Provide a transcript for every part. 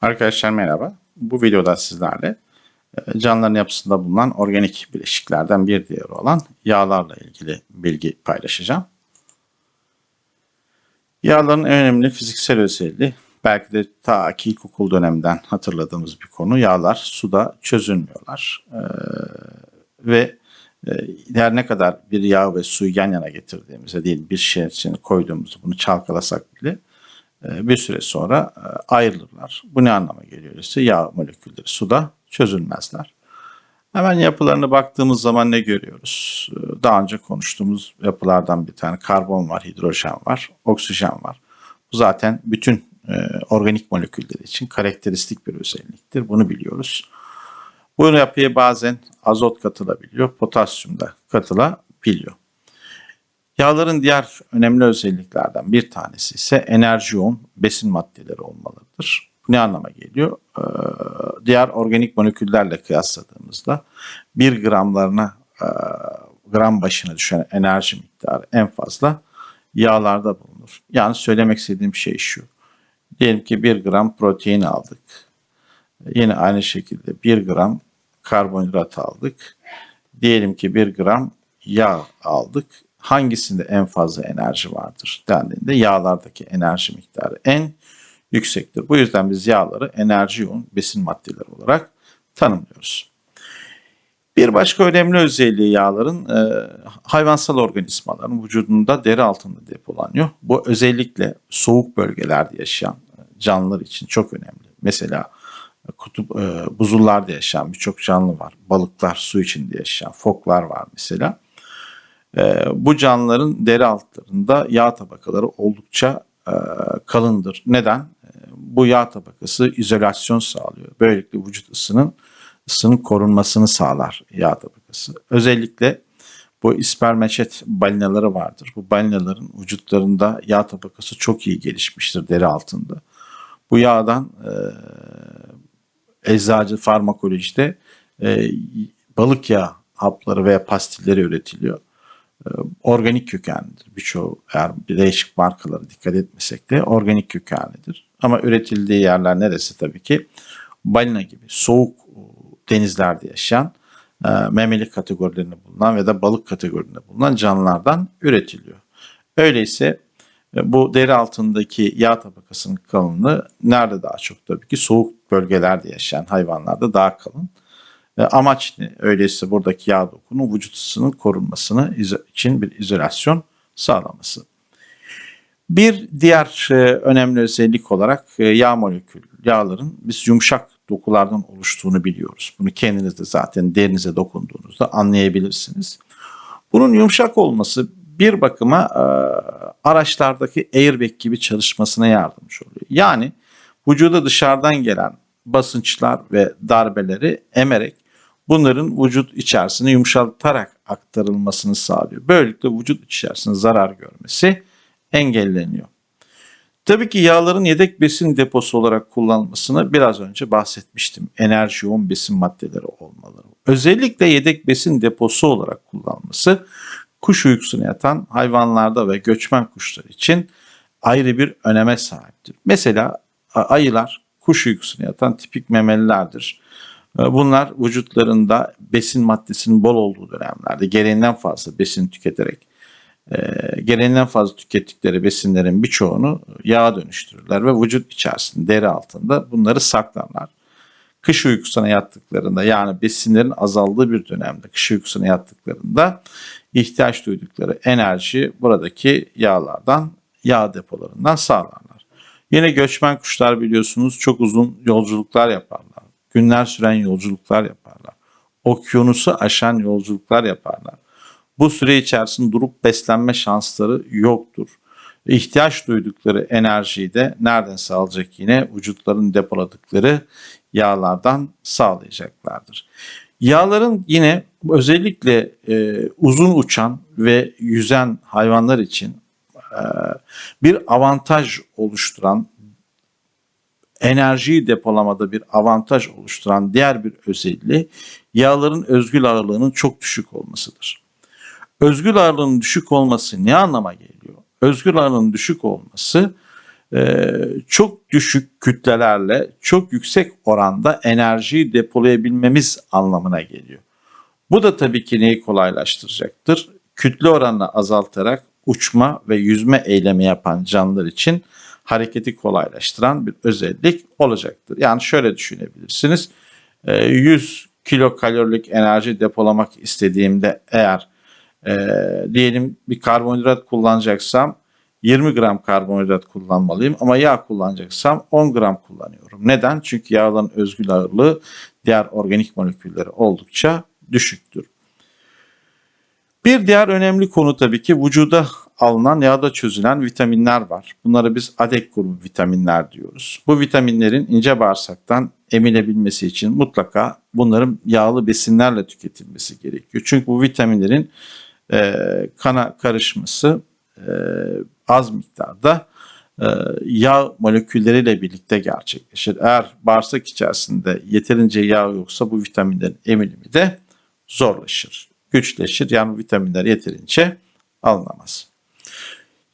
Arkadaşlar merhaba. Bu videoda sizlerle e, canlıların yapısında bulunan organik bileşiklerden bir diğeri olan yağlarla ilgili bilgi paylaşacağım. Yağların en önemli fiziksel özelliği belki de ta ki ilkokul döneminden hatırladığımız bir konu. Yağlar suda çözülmüyorlar. Ee, ve e, her ne kadar bir yağ ve suyu yan yana getirdiğimizde değil bir şey içine koyduğumuzda bunu çalkalasak bile bir süre sonra e, ayrılırlar. Bu ne anlama geliyor? İşte yağ molekülleri suda çözülmezler. Hemen yapılarına baktığımız zaman ne görüyoruz? E, Daha önce konuştuğumuz yapılardan bir tane karbon var, hidrojen var, oksijen var. Bu zaten bütün e, organik moleküller için karakteristik bir özelliktir. Bunu biliyoruz. Bu yapıya bazen azot katılabiliyor, potasyum da katılabiliyor. Yağların diğer önemli özelliklerden bir tanesi ise enerji yoğun besin maddeleri olmalıdır. Ne anlama geliyor? Ee, diğer organik moleküllerle kıyasladığımızda 1 gramlarına e, gram başına düşen enerji miktarı en fazla yağlarda bulunur. Yani söylemek istediğim şey şu. Diyelim ki 1 gram protein aldık. Yine aynı şekilde 1 gram karbonhidrat aldık. Diyelim ki 1 gram yağ aldık hangisinde en fazla enerji vardır dendiğinde yağlardaki enerji miktarı en yüksektir. Bu yüzden biz yağları enerji yoğun besin maddeleri olarak tanımlıyoruz. Bir başka önemli özelliği yağların e, hayvansal organizmaların vücudunda deri altında depolanıyor. Bu özellikle soğuk bölgelerde yaşayan canlılar için çok önemli. Mesela kutup e, buzullarda yaşayan birçok canlı var. Balıklar, su içinde yaşayan foklar var mesela. E, bu canlıların deri altlarında yağ tabakaları oldukça e, kalındır. Neden? E, bu yağ tabakası izolasyon sağlıyor. Böylelikle vücut ısının ısının korunmasını sağlar yağ tabakası. Özellikle bu ispermeçet balinaları vardır. Bu balinaların vücutlarında yağ tabakası çok iyi gelişmiştir deri altında. Bu yağdan e, eczacı farmakolojide e, balık yağı hapları veya pastilleri üretiliyor. E, organik kökenlidir. Birçoğu eğer değişik markalara dikkat etmesek de organik kökenlidir. Ama üretildiği yerler neresi tabii ki? Balina gibi soğuk denizlerde yaşayan e, memeli kategorilerinde bulunan ve da balık kategorilerinde bulunan canlılardan üretiliyor. Öyleyse e, bu deri altındaki yağ tabakasının kalınlığı nerede daha çok tabii ki soğuk bölgelerde yaşayan hayvanlarda daha kalın. Amaç ne? Öyleyse buradaki yağ dokunun vücut ısısının korunmasını için bir izolasyon sağlaması. Bir diğer e, önemli özellik olarak e, yağ molekül, yağların biz yumuşak dokulardan oluştuğunu biliyoruz. Bunu kendiniz de zaten derinize dokunduğunuzda anlayabilirsiniz. Bunun yumuşak olması bir bakıma e, araçlardaki airbag gibi çalışmasına yardımcı oluyor. Yani vücuda dışarıdan gelen basınçlar ve darbeleri emerek bunların vücut içerisine yumuşatarak aktarılmasını sağlıyor. Böylelikle vücut içerisinde zarar görmesi engelleniyor. Tabii ki yağların yedek besin deposu olarak kullanılmasını biraz önce bahsetmiştim. Enerji yoğun besin maddeleri olmaları. Özellikle yedek besin deposu olarak kullanılması kuş uykusuna yatan hayvanlarda ve göçmen kuşlar için ayrı bir öneme sahiptir. Mesela ayılar kuş uykusuna yatan tipik memelilerdir. Bunlar vücutlarında besin maddesinin bol olduğu dönemlerde gereğinden fazla besin tüketerek e, gereğinden fazla tükettikleri besinlerin birçoğunu yağa dönüştürürler ve vücut içerisinde deri altında bunları saklarlar. Kış uykusuna yattıklarında yani besinlerin azaldığı bir dönemde kış uykusuna yattıklarında ihtiyaç duydukları enerji buradaki yağlardan, yağ depolarından sağlarlar. Yine göçmen kuşlar biliyorsunuz çok uzun yolculuklar yaparlar. Günler süren yolculuklar yaparlar. Okyanusu aşan yolculuklar yaparlar. Bu süre içerisinde durup beslenme şansları yoktur. İhtiyaç duydukları enerjiyi de nereden sağlayacak yine? Vücutların depoladıkları yağlardan sağlayacaklardır. Yağların yine özellikle e, uzun uçan ve yüzen hayvanlar için e, bir avantaj oluşturan enerjiyi depolamada bir avantaj oluşturan diğer bir özelliği yağların özgül ağırlığının çok düşük olmasıdır. Özgül ağırlığının düşük olması ne anlama geliyor? Özgül ağırlığının düşük olması e, çok düşük kütlelerle çok yüksek oranda enerjiyi depolayabilmemiz anlamına geliyor. Bu da tabii ki neyi kolaylaştıracaktır? Kütle oranını azaltarak uçma ve yüzme eylemi yapan canlılar için hareketi kolaylaştıran bir özellik olacaktır. Yani şöyle düşünebilirsiniz. Ee, 100 kilokalorilik enerji depolamak istediğimde eğer e, diyelim bir karbonhidrat kullanacaksam 20 gram karbonhidrat kullanmalıyım ama yağ kullanacaksam 10 gram kullanıyorum. Neden? Çünkü yağların özgül ağırlığı diğer organik molekülleri oldukça düşüktür. Bir diğer önemli konu tabii ki vücuda alınan yağda çözülen vitaminler var. Bunlara biz adek grubu vitaminler diyoruz. Bu vitaminlerin ince bağırsaktan emilebilmesi için mutlaka bunların yağlı besinlerle tüketilmesi gerekiyor. Çünkü bu vitaminlerin e, kana karışması e, az miktarda e, yağ molekülleriyle birlikte gerçekleşir. Eğer bağırsak içerisinde yeterince yağ yoksa bu vitaminlerin emilimi de zorlaşır, güçleşir. Yani vitaminler yeterince alınamaz.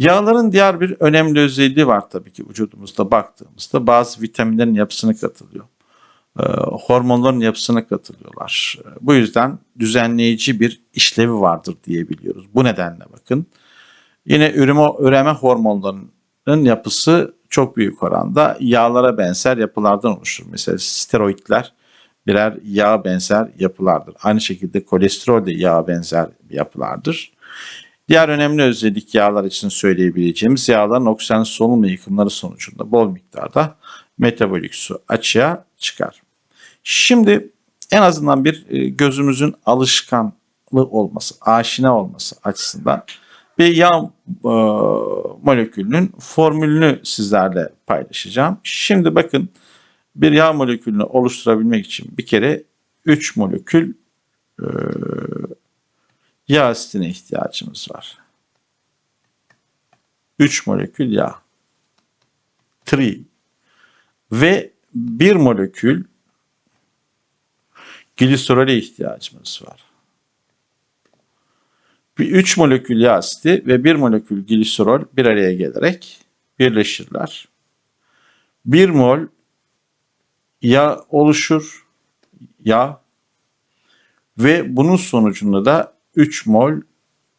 Yağların diğer bir önemli özelliği var tabii ki vücudumuzda baktığımızda bazı vitaminlerin yapısına katılıyor. Ee, hormonların yapısına katılıyorlar. Ee, Bu yüzden düzenleyici bir işlevi vardır diyebiliyoruz. Bu nedenle bakın. Yine üreme, üreme hormonlarının yapısı çok büyük oranda yağlara benzer yapılardan oluşur. Mesela steroidler birer yağ benzer yapılardır. Aynı şekilde kolesterol de yağ benzer yapılardır. Diğer önemli özellik yağlar için söyleyebileceğimiz yağların oksijen solunma yıkımları sonucunda bol miktarda metabolik su açığa çıkar. Şimdi en azından bir e, gözümüzün alışkanlığı olması, aşina olması açısından bir yağ e, molekülünün formülünü sizlerle paylaşacağım. Şimdi bakın bir yağ molekülünü oluşturabilmek için bir kere 3 molekül e, yağ asitine ihtiyacımız var. 3 molekül yağ. 3 ve 1 molekül gliserole ihtiyacımız var. Bir 3 molekül yağ asidi ve 1 molekül gliserol bir araya gelerek birleşirler. 1 mol yağ oluşur. Yağ ve bunun sonucunda da 3 mol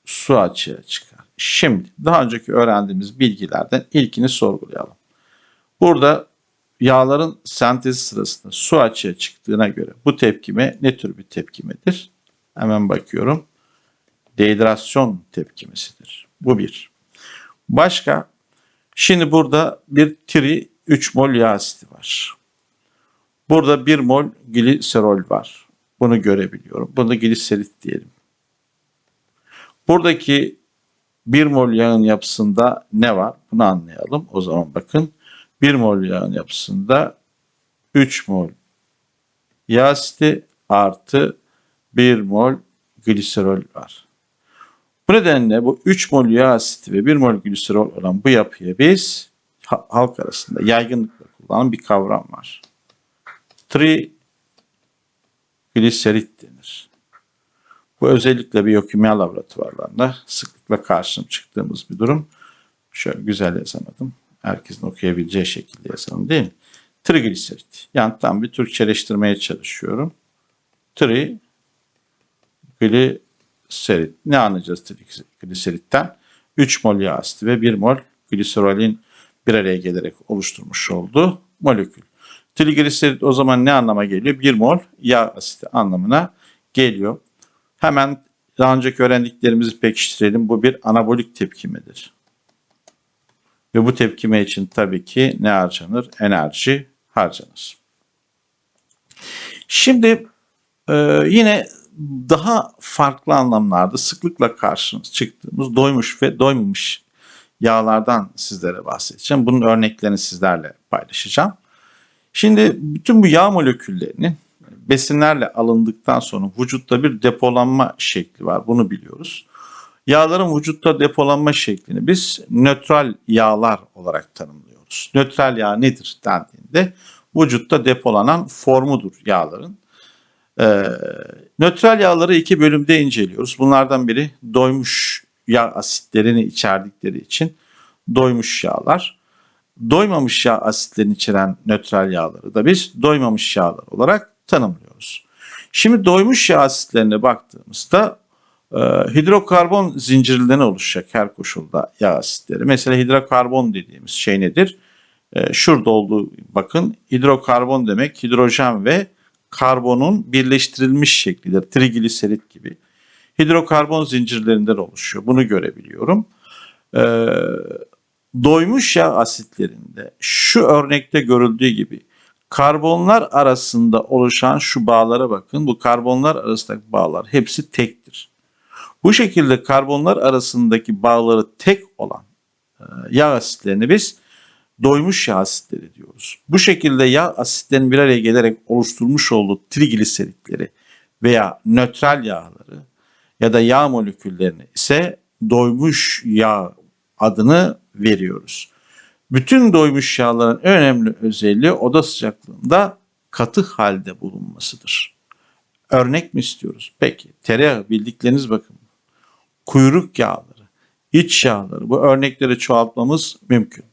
su açığa çıkar. Şimdi daha önceki öğrendiğimiz bilgilerden ilkini sorgulayalım. Burada yağların sentezi sırasında su açığa çıktığına göre bu tepkime ne tür bir tepkimedir? Hemen bakıyorum. Dehidrasyon tepkimesidir. Bu bir. Başka, şimdi burada bir tri 3 mol yağ asidi var. Burada 1 mol gliserol var. Bunu görebiliyorum. Bunu gliserit diyelim. Buradaki 1 mol yağın yapısında ne var? Bunu anlayalım. O zaman bakın 1 mol yağın yapısında 3 mol yağ asidi artı 1 mol gliserol var. Bu nedenle bu 3 mol yağ asidi ve 1 mol gliserol olan bu yapıya biz halk arasında yaygınlıkla kullanılan bir kavram var. Trigliserit denir. Bu özellikle biyokimya laboratuvarlarında sıklıkla karşım çıktığımız bir durum. Şöyle güzel yazamadım. Herkesin okuyabileceği şekilde yazalım değil mi? Trigliserit. Yani tam bir Türkçeleştirmeye çalışıyorum. Trigliserit. Ne anlayacağız trigliseritten? 3 mol yağ asidi ve 1 mol gliserolin bir araya gelerek oluşturmuş olduğu molekül. Trigliserit o zaman ne anlama geliyor? 1 mol yağ asidi anlamına geliyor. Hemen daha önceki öğrendiklerimizi pekiştirelim. Bu bir anabolik tepkimedir. Ve bu tepkime için tabii ki ne harcanır? Enerji harcanır. Şimdi e, yine daha farklı anlamlarda sıklıkla karşımıza çıktığımız doymuş ve doymamış yağlardan sizlere bahsedeceğim. Bunun örneklerini sizlerle paylaşacağım. Şimdi bütün bu yağ moleküllerinin besinlerle alındıktan sonra vücutta bir depolanma şekli var. Bunu biliyoruz. Yağların vücutta depolanma şeklini biz nötral yağlar olarak tanımlıyoruz. Nötral yağ nedir dendiğinde vücutta depolanan formudur yağların. Ee, nötral yağları iki bölümde inceliyoruz. Bunlardan biri doymuş yağ asitlerini içerdikleri için doymuş yağlar doymamış yağ asitlerini içeren nötral yağları da biz doymamış yağlar olarak tanımlıyoruz. Şimdi doymuş yağ asitlerine baktığımızda e, hidrokarbon zincirinden oluşacak her koşulda yağ asitleri. Mesela hidrokarbon dediğimiz şey nedir? E, şurada olduğu bakın hidrokarbon demek hidrojen ve karbonun birleştirilmiş şeklidir. Trigliserit gibi. Hidrokarbon zincirlerinden oluşuyor. Bunu görebiliyorum. Ee, doymuş yağ asitlerinde şu örnekte görüldüğü gibi karbonlar arasında oluşan şu bağlara bakın. Bu karbonlar arasındaki bağlar hepsi tektir. Bu şekilde karbonlar arasındaki bağları tek olan e, yağ asitlerini biz doymuş yağ asitleri diyoruz. Bu şekilde yağ asitlerin bir araya gelerek oluşturmuş olduğu trigliseritleri veya nötral yağları ya da yağ moleküllerini ise doymuş yağ adını veriyoruz. Bütün doymuş yağların önemli özelliği oda sıcaklığında katı halde bulunmasıdır. Örnek mi istiyoruz? Peki tereyağı bildikleriniz bakın. Kuyruk yağları, iç yağları bu örnekleri çoğaltmamız mümkün.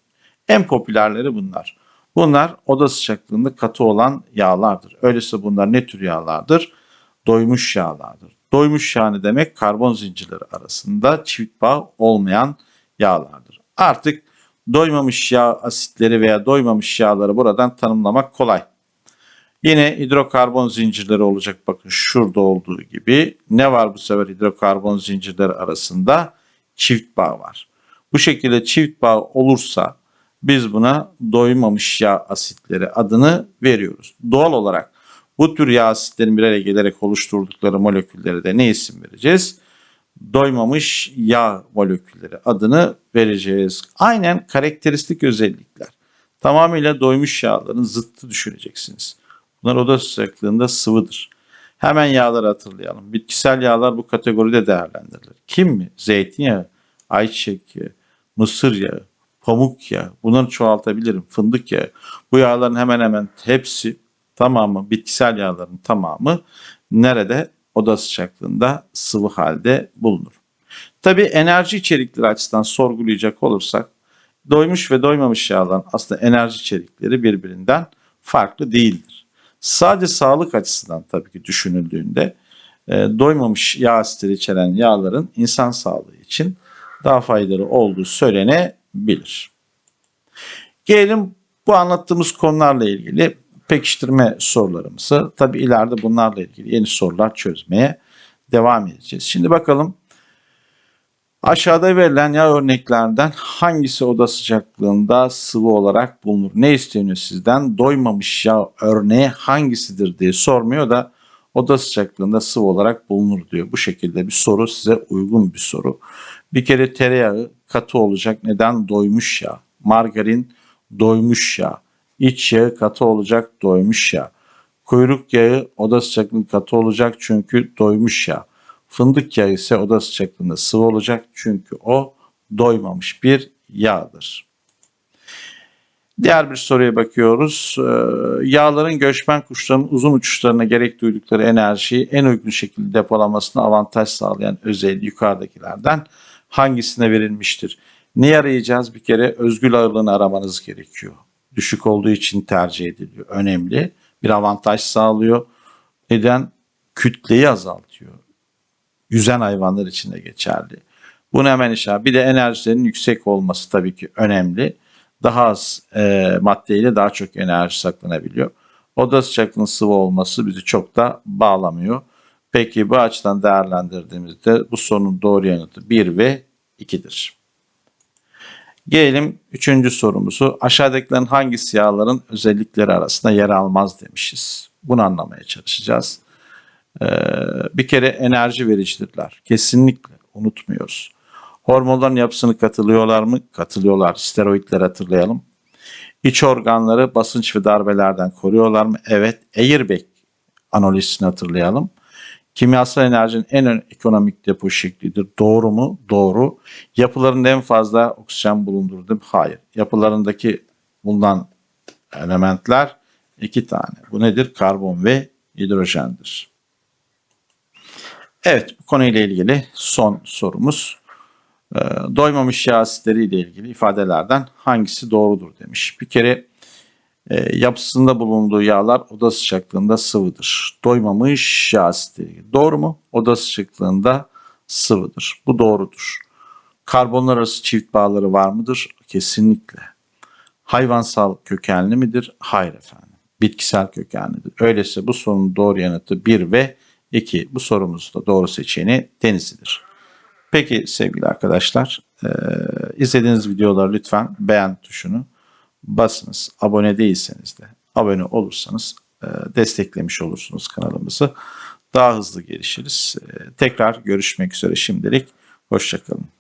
En popülerleri bunlar. Bunlar oda sıcaklığında katı olan yağlardır. Öyleyse bunlar ne tür yağlardır? Doymuş yağlardır. Doymuş yağ ne demek? Karbon zincirleri arasında çift bağ olmayan yağlardır. Artık doymamış yağ asitleri veya doymamış yağları buradan tanımlamak kolay. Yine hidrokarbon zincirleri olacak. Bakın şurada olduğu gibi. Ne var bu sefer hidrokarbon zincirleri arasında? Çift bağ var. Bu şekilde çift bağ olursa biz buna doymamış yağ asitleri adını veriyoruz. Doğal olarak bu tür yağ asitlerin bir araya gelerek oluşturdukları moleküllere de ne isim vereceğiz? Doymamış yağ molekülleri adını vereceğiz. Aynen karakteristik özellikler. Tamamıyla doymuş yağların zıttı düşüneceksiniz. Bunlar oda sıcaklığında sıvıdır. Hemen yağları hatırlayalım. Bitkisel yağlar bu kategoride değerlendirilir. Kim mi? Zeytinyağı, ayçiçek yağı, mısır yağı, pamuk yağı. Bunları çoğaltabilirim. Fındık yağı. Bu yağların hemen hemen hepsi tamamı bitkisel yağların tamamı nerede? Oda sıcaklığında sıvı halde bulunur. Tabi enerji içerikleri açısından sorgulayacak olursak doymuş ve doymamış yağların aslında enerji içerikleri birbirinden farklı değildir. Sadece sağlık açısından tabii ki düşünüldüğünde e, doymamış yağ asitleri içeren yağların insan sağlığı için daha faydalı olduğu söylenebilir. Gelelim bu anlattığımız konularla ilgili pekiştirme sorularımızı. Tabi ileride bunlarla ilgili yeni sorular çözmeye devam edeceğiz. Şimdi bakalım aşağıda verilen yağ örneklerden hangisi oda sıcaklığında sıvı olarak bulunur? Ne isteniyor sizden? Doymamış yağ örneği hangisidir diye sormuyor da oda sıcaklığında sıvı olarak bulunur diyor. Bu şekilde bir soru size uygun bir soru. Bir kere tereyağı katı olacak. Neden? Doymuş yağ. Margarin doymuş yağ. İç yağı katı olacak doymuş yağ. Kuyruk yağı oda sıcaklığında katı olacak çünkü doymuş yağ. Fındık yağı ise oda sıcaklığında sıvı olacak çünkü o doymamış bir yağdır. Diğer bir soruya bakıyoruz. Ee, yağların göçmen kuşların uzun uçuşlarına gerek duydukları enerjiyi en uygun şekilde depolamasına avantaj sağlayan özelliği yukarıdakilerden hangisine verilmiştir? Ne arayacağız? Bir kere özgül ağırlığını aramanız gerekiyor düşük olduğu için tercih ediliyor. Önemli. Bir avantaj sağlıyor. Neden? Kütleyi azaltıyor. Yüzen hayvanlar için de geçerli. Bunu hemen işaret. Bir de enerjilerin yüksek olması tabii ki önemli. Daha az e, maddeyle daha çok enerji saklanabiliyor. Oda sıcaklığının sıvı olması bizi çok da bağlamıyor. Peki bu açıdan değerlendirdiğimizde bu sorunun doğru yanıtı 1 ve 2'dir. Gelelim üçüncü sorumuzu. Aşağıdakilerin hangisi yağların özellikleri arasında yer almaz demişiz. Bunu anlamaya çalışacağız. Ee, bir kere enerji vericidirler. Kesinlikle unutmuyoruz. Hormonların yapısını katılıyorlar mı? Katılıyorlar. Steroidleri hatırlayalım. İç organları basınç ve darbelerden koruyorlar mı? Evet. Airbag analojisini hatırlayalım. Kimyasal enerjinin en ekonomik depo şeklidir. Doğru mu? Doğru. Yapılarında en fazla oksijen bulundurdu. Hayır. Yapılarındaki bulunan elementler iki tane. Bu nedir? Karbon ve hidrojendir. Evet bu konuyla ilgili son sorumuz. Ee, doymamış yağ asitleri ile ilgili ifadelerden hangisi doğrudur demiş. Bir kere e, yapısında bulunduğu yağlar oda sıcaklığında sıvıdır. Doymamış yağ asitleri. Doğru mu? Oda sıcaklığında sıvıdır. Bu doğrudur. Karbonlar arası çift bağları var mıdır? Kesinlikle. Hayvansal kökenli midir? Hayır efendim. Bitkisel kökenlidir. Öyleyse bu sorunun doğru yanıtı 1 ve 2. Bu sorumuzda doğru seçeneği Denizli'dir. Peki sevgili arkadaşlar, e, izlediğiniz videoları lütfen beğen tuşunu basınız. Abone değilseniz de abone olursanız e, desteklemiş olursunuz kanalımızı. Daha hızlı gelişiriz. E, tekrar görüşmek üzere şimdilik. Hoşçakalın.